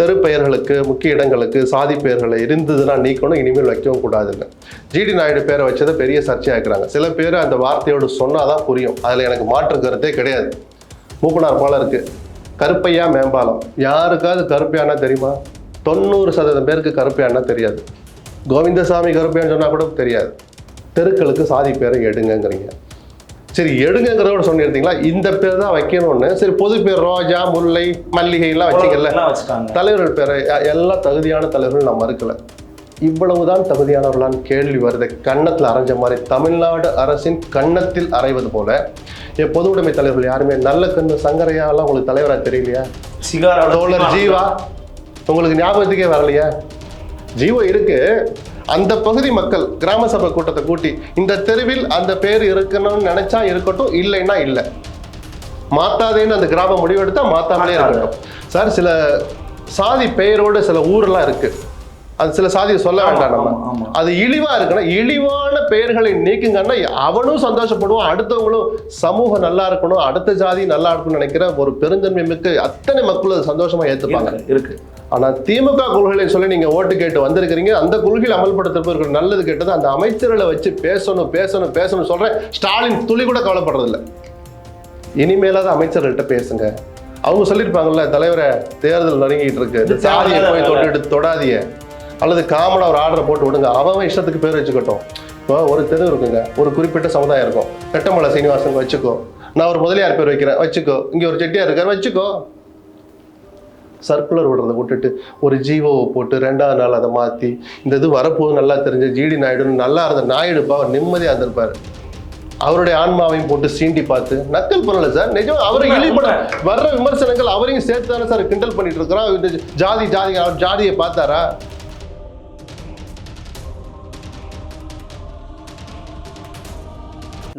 தெரு பெயர்களுக்கு முக்கிய இடங்களுக்கு சாதி பெயர்களை இருந்ததுன்னா நீக்கணும் இனிமேல் வைக்கவும் கூடாதுன்னு ஜிடி நாயுடு பேரை வச்சதை பெரிய சர்ச்சையாக்குறாங்க. சில பேர் அந்த வார்த்தையோடு சொன்னால் தான் புரியும். அதில் எனக்கு மாற்று கருத்தே கிடையாது. மூப்பனார் போல இருக்குது கருப்பையா மேம்பாலம். யாருக்காவது கருப்பையானா தெரியுமா? தொண்ணூறு சதவீதம் பேருக்கு கருப்பையானா தெரியாது. கோவிந்தசாமி கருப்பையான்னு சொன்னால் கூட தெரியாது. தெருக்களுக்கு சாதி பேரை எடுங்கங்கிறீங்க. சரி எடுங்கிறதோட சொன்னிருந்தீங்களா இந்த பேர் தான் வைக்கணும்னு. சரி பொது பேர் ரோஜா முல்லை மல்லிகை எல்லாம் வச்சுட்டாங்க. தலைவர்கள் பேரை எல்லா தகுதியான தலைவர்கள் நம்ம மறுக்கல. இவ்வளவுதான் தகுதியானவர்களான்னு கேள்வி வருது. கன்னத்தில் அரைஞ்ச மாதிரி தமிழ்நாடு அரசின் கன்னத்தில் அரைவது போல. என் பொது உடைமை தலைவர்கள் யாருமே? நல்ல கண்ணு சங்கரையா எல்லாம் உங்களுக்கு தலைவரா தெரியலையா? தோழர் ஜீவா உங்களுக்கு ஞாபகத்துக்கே வரலையா? ஜீவோ இருக்கு. அந்த பகுதி மக்கள் கிராம சபை கூட்டத்தை கூட்டி இந்த தெருவில் அந்த பேர் இருக்கணும்னு நினைச்சா இருக்கட்டும் இல்லைன்னா இல்லை. மாத்தாதேன்னு அந்த கிராமம் முடிவெடுத்தா மாத்தாமலே. இருக்கட்டும். சார் சில சாதி பெயரோடு சில ஊர்லாம் இருக்கு. அது சில சாதியை சொல்ல வேண்டாம் நம்ம. அது இழிவா இருக்குன்னா இழிவான பெயர்களை நீக்குங்கன்னா அவனும் சந்தோஷப்படுவான் அடுத்தவங்களும் சமூகம் நல்லா இருக்கணும் அடுத்த ஜாதி நல்லா இருக்கணும்னு நினைக்கிற ஒரு பெருந்தன்மை மிக்க அத்தனை மக்களும் சந்தோஷமா ஏத்துப்பாங்க. இருக்கு, இருக்கு. ஆனா திமுக கொள்கைகளை சொல்லி நீங்க ஓட்டு கேட்டு வந்திருக்கிறீங்க அந்த கொள்கையில் அமல்படுத்துறப்ப இருக்கிற நல்லது கெட்டது அந்த அமைச்சர்களை வச்சு பேசணும் பேசணும் பேசணும் சொல்றேன். ஸ்டாலின் துளி கூட கவலைப்படுறது இல்ல இனிமேலாவது அமைச்சர்கள்ட்ட பேசுங்க. அவங்க சொல்லியிருப்பாங்கல்ல தலைவரை தேர்தல் நெருங்கிட்டு இருக்கு. சாதியை போய் தொட்டு தொடாதீங்க. அல்லது காமனா ஒரு ஆர்டரை போட்டு விடுங்க. அவன் இஷ்டத்துக்கு பேர் வச்சுக்கட்டும். இப்போ ஒரு தெரு இருக்குங்க. ஒரு குறிப்பிட்ட சமுதாயம் இருக்கும். ரெட்டமலை சீனிவாசன் வச்சுக்கோ. நான் ஒரு முதலியார் பேர் வைக்கிறேன். வச்சுக்கோ. இங்க ஒரு செட்டியார் இருக்கார். வச்சுக்கோ. சர்க்குலர் விடுறதை விட்டுட்டு ஒரு ஜீவோவை போட்டு ரெண்டாவது நாள் அதை மாற்றி இந்த இது வரப்போகுது நல்லா தெரிஞ்ச ஜிடி நாயுடுன்னு நல்லா இருந்த நாயுடுப்பா அவர் நிம்மதியாக இருந்திருப்பார். அவருடைய ஆன்மாவையும் போட்டு சீண்டி பார்த்து நக்கல் பண்ணல சார். நிஜம் அவரை உண்மை. வர்ற விமர்சனங்கள் அவரையும் சேர்த்து தானே சார் கிண்டல் பண்ணிட்டு இருக்கிறோம் ஜாதி ஜாதி அவர் ஜாதியை பார்த்தாரா?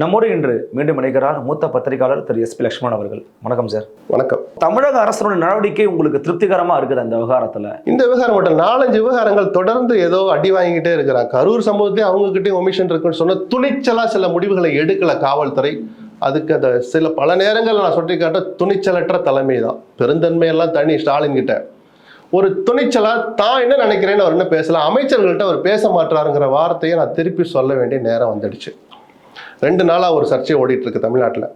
நம்மோடு இன்று மீண்டும் இணைக்கிறார் மூத்த பத்திரிகையாளர் திரு எஸ் பி லட்சுமணன் அவர்கள். வணக்கம் சார். வணக்கம். தமிழக அரசனுடைய நடவடிக்கை உங்களுக்கு திருப்திகரமா இருக்குது அந்த விவகாரத்துல? இந்த விவகாரம் மட்டும் நாலஞ்சு விவகாரங்கள் தொடர்ந்து ஏதோ அடி வாங்கிக்கிட்டே இருக்கிறாங்க. கரூர் சம்பவத்திலே அவங்ககிட்டயும் ஒமிஷன் இருக்குன்னு சொன்ன துணிச்சலா சில முடிவுகளை எடுக்கல காவல்துறை. அதுக்கு அந்த சில பல நேரங்கள் நான் சுட்டி காட்ட துணிச்சலற்ற தலைமை தான் பெருந்தன்மை எல்லாம் தனி ஸ்டாலின் கிட்ட. ஒரு துணிச்சலா தான் என்ன நினைக்கிறேன்னு அவர் என்ன பேசலாம் அமைச்சர்கள்ட்ட அவர் பேச மாட்டாருங்கிற வார்த்தையை நான் திருப்பி சொல்ல வேண்டிய நேரம் வந்துடுச்சு. ரெண்டு நாளாக ஒரு சர்ச்சை ஓடிட்டு இருக்கு தமிழ்நாட்டில்.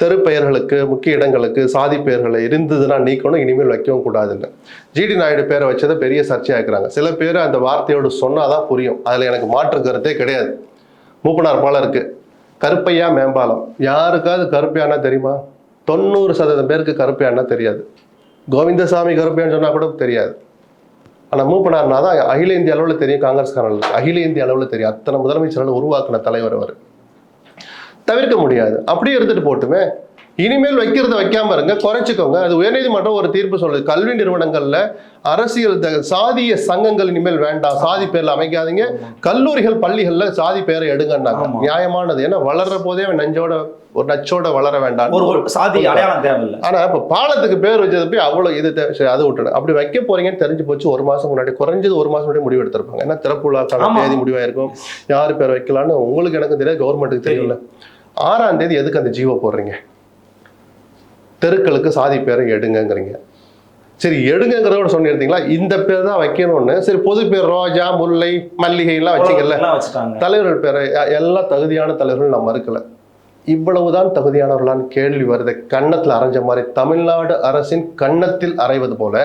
தெரு பெயர்களுக்கு முக்கிய இடங்களுக்கு சாதி பெயர்களை இருந்ததுன்னா நீக்கணும் இனிமேல் வைக்கவும் கூடாதுன்னு. ஜிடி நாயுடு பேரை வச்சதை பெரிய சர்ச்சையாக்குறாங்க சில பேர் அந்த வார்த்தையோடு சொன்னால் தான் புரியும். அதில் எனக்கு மாற்று கருத்தே கிடையாது. மூப்பனார் போல இருக்குது கருப்பையா மேம்பாலம். யாருக்காவது கருப்பையானா தெரியுமா? தொண்ணூறு சதவீதம் பேருக்கு கருப்பையானா தெரியாது. கோவிந்தசாமி கருப்பையான்னு சொன்னால் கூட தெரியாது. ஆனால் மூப்பனார்னா தான் அகில இந்திய அளவில் தெரியும் காங்கிரஸ்காரர்களுக்கு அகில இந்திய அளவில் தெரியும். அத்தனை முதலமைச்சர்கள் உருவாக்கின தலைவர் அவர். தவிர்க்க முடியாது. அப்படியே இருந்துட்டு போட்டுமே. இனிமேல் வைக்கிறத வைக்காம இருங்க குறைச்சிக்கோங்க. அது உயர்நீதிமன்றம் ஒரு தீர்ப்பு சொல்லுது. கல்வி நிறுவனங்கள்ல அரசியல் சாதிய சங்கங்கள் இனிமேல் வேண்டாம். சாதி பேர்ல அமைக்காதீங்க. கல்லூரிகள் பள்ளிகள்ல சாதி பேரை எடுங்கன்னாங்க. நியாயமானது. ஏன்னா வளர்ற போதே அவன் நெஞ்சோட ஒரு நச்சோட வளர வேண்டாம் ஒரு சாதி அடையாளம் தேவையில்லை. ஆனா இப்ப பாலத்துக்கு பேர் வச்சது போய் அவ்வளவு இது தே- சரி அதை விட்டுடு. அப்படி வைக்க போறீங்கன்னு தெரிஞ்சு போச்சு ஒரு மாசம் முன்னாடி. குறைஞ்சது ஒரு மாசம் முன்னாடி முடிவு எடுத்திருப்பாங்க. ஏன்னா திறப்பு விழாக்கான. தேதி முடிவாயிருக்கும்? யார் பேர் வைக்கலாம்னு உங்களுக்கு எனக்கு தெரியாது கவர்மெண்ட்டுக்கு தெரியல ஆறாம் தேதி எதுக்கு அந்த ஜீவோ போடுறீங்க? தெருக்களுக்கு சாதி பேரை எடுங்கங்கிறீங்க. சரி எடுங்கிறதோட சொன்னிருந்தீங்களா இந்த பேர் தான் வைக்கணும்னு. சரி பொது பேர் ரோஜா முல்லை மல்லிகை எல்லாம் வச்சுட்டாங்க. தலைவர்கள் பேரை எல்லா தகுதியான தலைவர்கள் நான் மறுக்கல. இவ்வளவுதான் தகுதியானவர்களான்னு கேள்வி வருது. கன்னத்தில் அரைஞ்ச மாதிரி தமிழ்நாடு அரசின் கன்னத்தில் அரைவது போல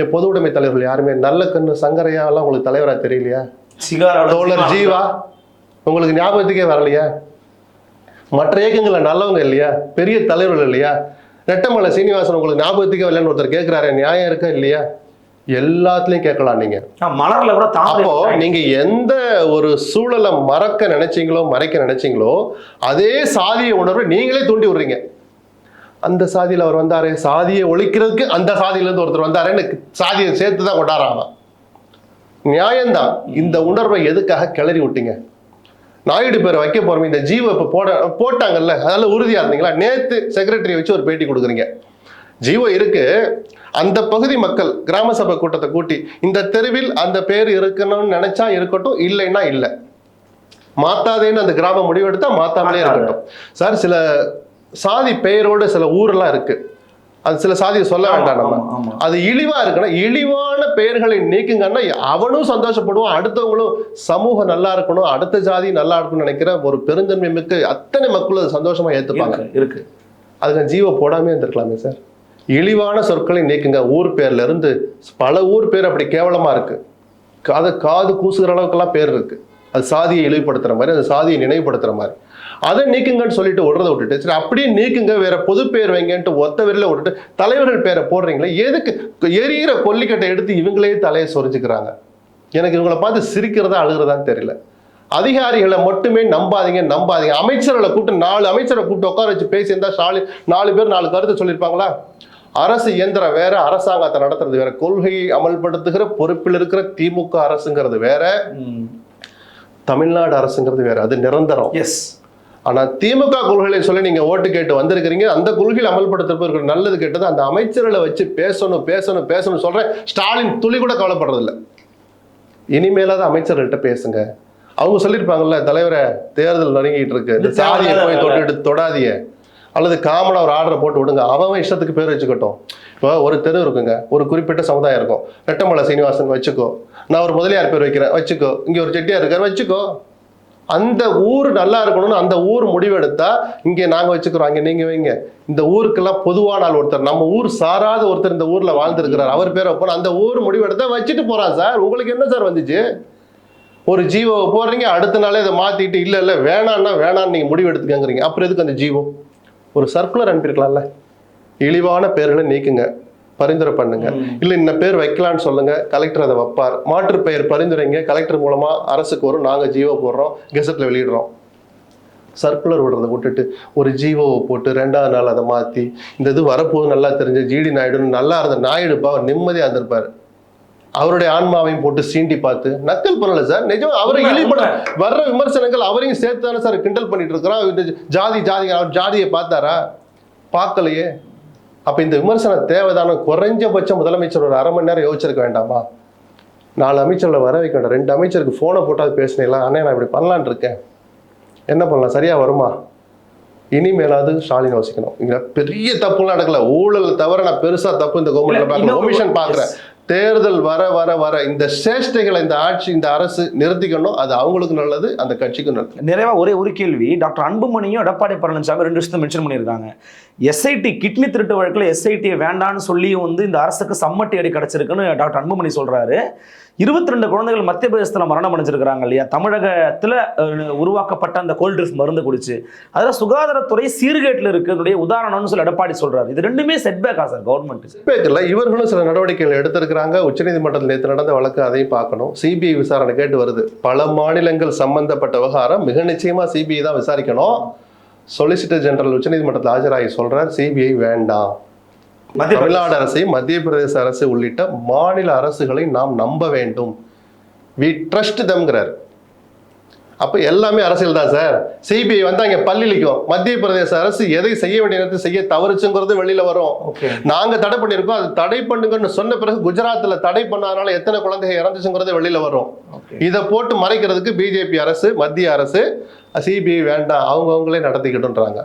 என் பொது உடைமை தலைவர்கள் யாருமே நல்ல கண்ணு சங்கரையா எல்லாம் உங்களுக்கு தலைவரா தெரியலையா? தோழர் ஜீவா உங்களுக்கு ஞாபகத்துக்கே வரலையா? மற்ற இயக்கங்கள்ல நல்லவங்க இல்லையா? பெரிய தலைவர்கள் இல்லையா? ரெட்டமலை சீனிவாசன் உங்களுக்கு ஞாபகத்துக்கே இல்லைன்னு ஒருத்தர் கேட்கிறாரு நியாயம் இருக்கா இல்லையா? எல்லாத்துலயும் கேட்கலாம் நீங்க. மலர்ல கூட அப்போ நீங்க எந்த ஒரு சூழலை மறக்க நினைச்சீங்களோ மறைக்க நினைச்சீங்களோ அதே சாதிய உணர்வை நீங்களே தூண்டி விடுறீங்க. அந்த சாதியில அவர் வந்தாரு. சாதியை ஒழிக்கிறதுக்கு அந்த சாதியில இருந்து ஒருத்தர் வந்தாருன்னு சாதியை சேர்த்து தான் கொண்டாடுறாங்க நியாயம்தான். இந்த உணர்வை எதுக்காக கிளறி விட்டீங்க? நாயுடு பேரை வைக்க போறோம் இந்த ஜீவோ இப்போ போட போட்டாங்கல்ல அதனால உறுதியா இருந்தீங்களா? நேத்து செக்ரட்டரி வச்சு ஒரு பேட்டி கொடுக்குறீங்க. ஜீவோ இருக்கு அந்த பகுதி மக்கள் கிராம சபை கூட்டத்தை கூட்டி இந்த தெருவில் அந்த பேர் இருக்கணும்னு நினைச்சா இருக்கட்டும் இல்லைன்னா இல்லை. மாத்தாதேன்னு அந்த கிராமம் முடிவெடுத்தா மாத்தாமலே இருக்கட்டும். சார் சில சாதி பெயரோட சில ஊரெல்லாம் இருக்குது அது சில சாதியை சொல்ல வேண்டாம் நம்ம. அது இழிவா இருக்குன்னா இழிவான பெயர்களை நீக்குங்கன்னா அவனும் சந்தோஷப்படுவான் அடுத்தவங்களும் சமூகம் நல்லா இருக்கணும் அடுத்த ஜாதி நல்லா இருக்கணும்னு நினைக்கிற ஒரு பெருந்தன்மை மிக்க அத்தனை மக்களும் அது சந்தோஷமா ஏத்துப்பாங்க. இருக்கு, இருக்கு. அதுக்கு ஜீவோ போடாமே இருந்திருக்கலாமே சார். இழிவான சொற்களை நீக்குங்க. ஊர் பேர்ல இருந்து பல ஊர் பேர் அப்படி கேவலமா இருக்கு. காது காது கூசுகிற அளவுக்கெல்லாம் பேர் இருக்கு. அது சாதியை இழிவுபடுத்துற மாதிரி அது சாதியை நினைவுபடுத்துற மாதிரி. அதை நீக்குங்கன்னு சொல்லிட்டு விடுறத விட்டுட்டு சரி அப்படியே நீக்குங்க வேற பொது பேர் வைங்கன்ட்டு ஒத்த வரியில விட்டுட்டு தலைவர்கள் பேரை போடுறீங்களே எதுக்கு எரியிற கொல்லிக்கட்டை எடுத்து இவங்களே தலையை சொரிஞ்சுக்கிறாங்க? எனக்கு இவங்களை பார்த்து சிரிக்கிறதா அழுகிறதான்னு தெரியல. அதிகாரிகளை மட்டுமே நம்பாதீங்க நம்பாதீங்க. அமைச்சர்களை கூப்பிட்டு நாலு அமைச்சரை கூப்பிட்டு உட்கார வச்சு பேசியிருந்தா ஸ்டாலின் நாலு பேர் நாலு கருத்து சொல்லியிருப்பாங்களா? அரசு இயந்திரம் வேற அரசாங்கத்தை நடத்துறது வேற கொள்கையை அமல்படுத்துகிற பொறுப்பில் இருக்கிற திமுக அரசுங்கிறது வேற. தமிழ்நாடு அரசுங்கிறது வேற. அது நிரந்தரம். எஸ் ஆனா திமுக கொள்கைகளை சொல்லி நீங்க ஓட்டு கேட்டு வந்திருக்கிறீங்க. அந்த கொள்கையில் அமல்படுத்துறப்ப இருக்கிற நல்லது கெட்டது அந்த அமைச்சர்களை வச்சு பேசணும் பேசணும் பேசணும் சொல்றேன். ஸ்டாலின் துளி கூட கவலைப்படுறதில்ல. இனிமேலாவது அமைச்சர்கள்ட்ட பேசுங்க. அவங்க சொல்லியிருப்பாங்கல்ல தலைவரை தேர்தல் நெருங்கிட்டு இருக்கு இந்த சாதியை போய் தொட்டுட்டு தொடாதீங்க. அல்லது காமனா ஒரு ஆர்டரை போட்டு விடுங்க. அவன் இஷ்டத்துக்கு பேர் வச்சுக்கட்டும். இப்போ ஒரு தெரு இருக்குங்க. ஒரு குறிப்பிட்ட சமுதாயம் இருக்கும். ரெட்டமலை சீனிவாசன் வச்சுக்கோ. நான் ஒரு முதலியார் பேர் வைக்கிறேன். வச்சுக்கோ. இங்க ஒரு செட்டியார் இருக்காரு. வச்சுக்கோ. அந்த ஊர் நல்லா இருக்கணும்னு அந்த ஊர் முடிவெடுத்தா இங்கே நாங்கள் வச்சுக்கிறோம். அங்கே நீங்கள் வைங்க. இந்த ஊருக்கெல்லாம் பொதுவான ஆள் ஒருத்தர். நம்ம ஊர் சாராத ஒருத்தர் இந்த ஊரில் வாழ்ந்துருக்கிறார். அவர் பேரை வைப்போம் அந்த ஊர் முடிவெடுத்தா வச்சுட்டு போகிறான் சார். உங்களுக்கு என்ன சார் வந்துச்சு? ஒரு ஜீவோவை போடுறீங்க. அடுத்த நாளே இதை மாற்றிட்டு இல்லை இல்லை வேணான்னா வேணான்னு நீங்கள் முடிவு எடுத்துக்கங்கிறீங்க அப்புறம் எதுக்கு அந்த ஜீவோ? ஒரு சர்க்குலர் அனுப்பியிருக்கலாம்ல. இழிவான பேர்களை நீக்குங்க. பரிந்துரை பண்ணுங்க. இல்ல இந்த பேர் வைக்கலாம்னு சொல்லுங்க கலெக்டர் அதை வைப்பார். மாற்று பெயர் பரிந்துரைங்க கலெக்டர் மூலமா அரசுக்கு வரும் நாங்க ஜீவோ போடுறோம் கெசட்ல வெளியிடுறோம். சர்க்குலர் விடுறதை விட்டுட்டு ஒரு ஜீவோவை போட்டு ரெண்டாவது நாள் அதை மாத்தி இந்த இது வரப்போது நல்லா தெரிஞ்ச ஜிடி நாயுடுன்னு நல்லா இருந்த நாயுடுப்பா அவர் நிம்மதியா இருந்திருப்பாரு. அவருடைய ஆன்மாவையும் போட்டு சீண்டி பார்த்து நக்கல் பண்ணல சார் நிஜம் அவரை இழிபட. வர்ற விமர்சனங்கள் அவரையும் சேர்த்து தானே சார் கிண்டல் பண்ணிட்டு இருக்கிறோம் இந்த ஜாதி ஜாதி அவர் ஜாதியை பார்த்தாரா? பார்க்கலையே. அப்ப இந்த விமர்சனம் தேவைதான? குறைஞ்சபட்சம் முதலமைச்சர் ஒரு அரை மணி நேரம் யோசிச்சிருக்க வேண்டாமா? நாலு அமைச்சர்களை வர வைக்க வேண்டாம் ரெண்டு அமைச்சருக்கு போனை போட்டாவது பேசினீங்களா? அண்ணே நான் இப்படி பண்ணலான்னு இருக்கேன். என்ன பண்ணலாம்? சரியா வருமா? இனிமேலாவது ஸ்டாலின் யோசிக்கணும். இங்க பெரிய தப்புலாம் நடக்கல. ஊழல் தவிர நான் பெருசா தப்பு இந்த கவர்மெண்ட்ல பார்க்கல. ஒமிஷன் பாக்குறேன் தேர்தல் வர வர வர இந்த சேஷ்டைகளை இந்த ஆட்சி இந்த அரசு நிறுத்திக்கணும். அது அவங்களுக்கு நல்லது அந்த கட்சிக்கும் நல்லது. நிறைவா ஒரே ஒரு கேள்வி. டாக்டர் அன்புமணியும் எடப்பாடி பழனிசாமி ரெண்டு விஷயத்தை மென்ஷன் பண்ணியிருக்காங்க. எஸ்ஐடி கிட்னி திருட்டு வழக்கில் எஸ்ஐடியை வேண்டான்னு சொல்லியும் வந்து இந்த அரசுக்கு சம்மட்டி அடி கிடச்சிருக்குன்னு டாக்டர் அன்புமணி சொல்கிறாரு இருபத்தி ரெண்டு குழந்தைகள் மத்திய பிரதேசத்தில் மரணம் அடைஞ்சிருக்கிறாங்க இல்லையா? தமிழகத்தில் உருவாக்கப்பட்ட அந்த கோல்ட் ட்ரிப் மருந்து குடிச்சு அதில் சுகாதாரத்துறை சீர்கேட்டில் இருக்கிறதுடைய உதாரணம்னு சொல்லி எடப்பாடி சொல்கிறார் இது ரெண்டுமே செட்பேக்கா சார் கவர்மெண்ட் பேக்கல இவர்களும் சில நடவடிக்கைகள் எடுத்திருக்கிறாங்க. உச்சநீதிமன்றத்தில் நேற்று நடந்த வழக்கு அதையும் பார்க்கணும். சிபிஐ விசாரணை கேட்டு வருது. பல மாநிலங்கள் சம்பந்தப்பட்ட விவகாரம் மிக நிச்சயமாக சிபிஐ தான் விசாரிக்கணும். சொலிசிட்டர் ஜெனரல் உச்சநீதிமன்றத்தில் ஆஜராகி சொல்கிறார் சிபிஐ வேண்டாம். தமிழ்நாடு அரசை மத்திய பிரதேச அரசு உள்ளிட்ட மாநில அரசுகளை நாம் நம்ப வேண்டும். வி ட்ரஸ்ட் தம்ங்கிறார் அப்ப எல்லாமே அரசியல் தான் சார். சிபிஐ வந்து அங்க பள்ளிலிக்கும் மத்திய பிரதேச அரசு எதை செய்ய வேண்டிய நேரத்தில் செய்ய தவறுச்சுங்கிறது வெளியில வரும். ஓகே. நாங்க தடை பண்ணியிருக்கோம் அது தடை பண்ணுங்கன்னு சொன்ன பிறகு குஜராத்ல தடை பண்ணாதனால எத்தனை குழந்தைகள் இறந்துச்சுங்கிறது வெளியில வரும். இதை போட்டு மறைக்கிறதுக்கு பிஜேபி அரசு மத்திய அரசு சிபிஐ வேண்டாம் அவங்க அவங்களே நடத்திக்கிட்டுன்றாங்க.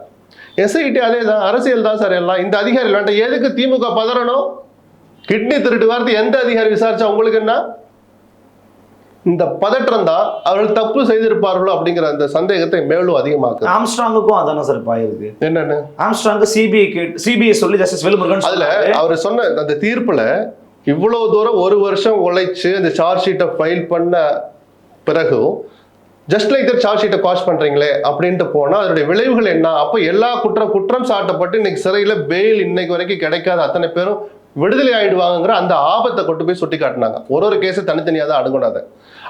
எஸ்ஐடி அதே தான் அரசியல் தான் சார் எல்லாம். இந்த அதிகாரி வேண்டாம். எதுக்கு திமுக பதறணும்? கிட்னி திருட்டு வார்த்தை எந்த அதிகாரி விசாரிச்சா உங்களுக்கு என்ன? இந்த பதற்றம் தான் அவர்கள் தப்பு செய்திருப்பார்களோ அப்படிங்கிற அந்த சந்தேகத்தை மேலும் அதிகமாக்குது. ஆம்ஸ்ட்ராங்குக்கும் அதானே சார் பாயிருக்கு என்னன்னு? ஆம்ஸ்ட்ராங்கு சிபிஐ கேட்டு சிபிஐ சொல்லி ஜஸ்டிஸ் வேலுமுருகன் அதுல. அவர் சொன்ன அந்த தீர்ப்புல இவ்வளவு தூரம் ஒரு வருஷம் உழைச்சு அந்த சார்ஜ் ஷீட்டை ஃபைல் பண்ண பிறகும் ஜஸ்ட் லைக் தட் சார்ஜ் ஷீட்டை காஷ் பண்றீங்களே அப்படின்ட்டு போனா அதனுடைய விளைவுகள் என்ன? அப்போ எல்லா குற்றம் குற்றம் சாட்டப்பட்டு இன்னைக்கு சிறையில பெயில் இன்னைக்கு வரைக்கும் கிடைக்காத அத்தனை பேரும் விடுதலை ஆயிடுவாங்கங்கிற அந்த ஆபத்தை கொண்டு போய் சுட்டி காட்டினாங்க ஒரு ஒரு கேஸை தனித்தனியாக தான் அணுகணும் அதை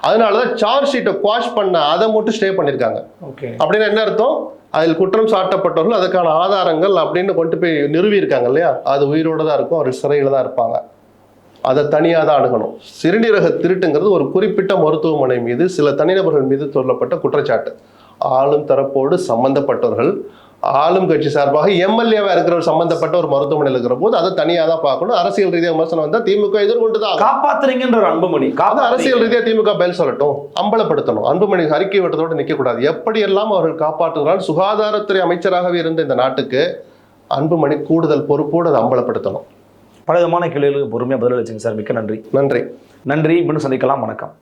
அதனாலதான் சார்ஜ் ஷீட்டை குவாஷ் பண்ண அதை மட்டும் ஸ்டே பண்ணியிருக்காங்க ஓகே அப்படின்னா என்ன அர்த்தம்? அதில் குற்றம் சாட்டப்பட்டவர்கள் அதுக்கான ஆதாரங்கள் அப்படின்னு கொண்டு போய் நிறுவி இருக்காங்க இல்லையா? அது உயிரோட தான் இருக்கும் அவர் சிறையில் தான் இருப்பாங்க. அதை தனியாக தான் அணுகணும். சிறுநீரக திருட்டுங்கிறது ஒரு குறிப்பிட்ட மருத்துவமனை மீது சில தனிநபர்கள் மீது சொல்லப்பட்ட குற்றச்சாட்டு. ஆளும் தரப்போடு சம்பந்தப்பட்டவர்கள் ஆளும் கட்சி சார்பாக எம்எல்ஏவா இருக்கிறவர் சம்பந்தப்பட்ட ஒரு மருத்துவமனையில் இருக்கிற போது அதை தனியாக தான் பார்க்கணும். அரசியல் ரீதியாக விமர்சனம் வந்தால் திமுக எதிர்கொண்டு தான். காப்பாத்துறீங்கன்ற ஒரு அன்புமணி அது. அரசியல் ரீதியாக திமுக பதில் சொல்லட்டும் அம்பலப்படுத்தணும். அன்புமணி அறிக்கை விட்டதோடு நிற்கக்கூடாது எப்படியெல்லாம் அவர்கள் காப்பாற்றுகிறார் சுகாதாரத்துறை அமைச்சராகவே இருந்த இந்த நாட்டுக்கு அன்புமணி கூடுதல் பொறுப்போடு அதை அம்பலப்படுத்தணும். பல விதமான கேள்விகளுக்கு பொறுமையாக பதிலளிச்சிங்க சார். மிக்க நன்றி. நன்றி. நன்றி. மீண்டும் சந்திக்கலாம். வணக்கம்.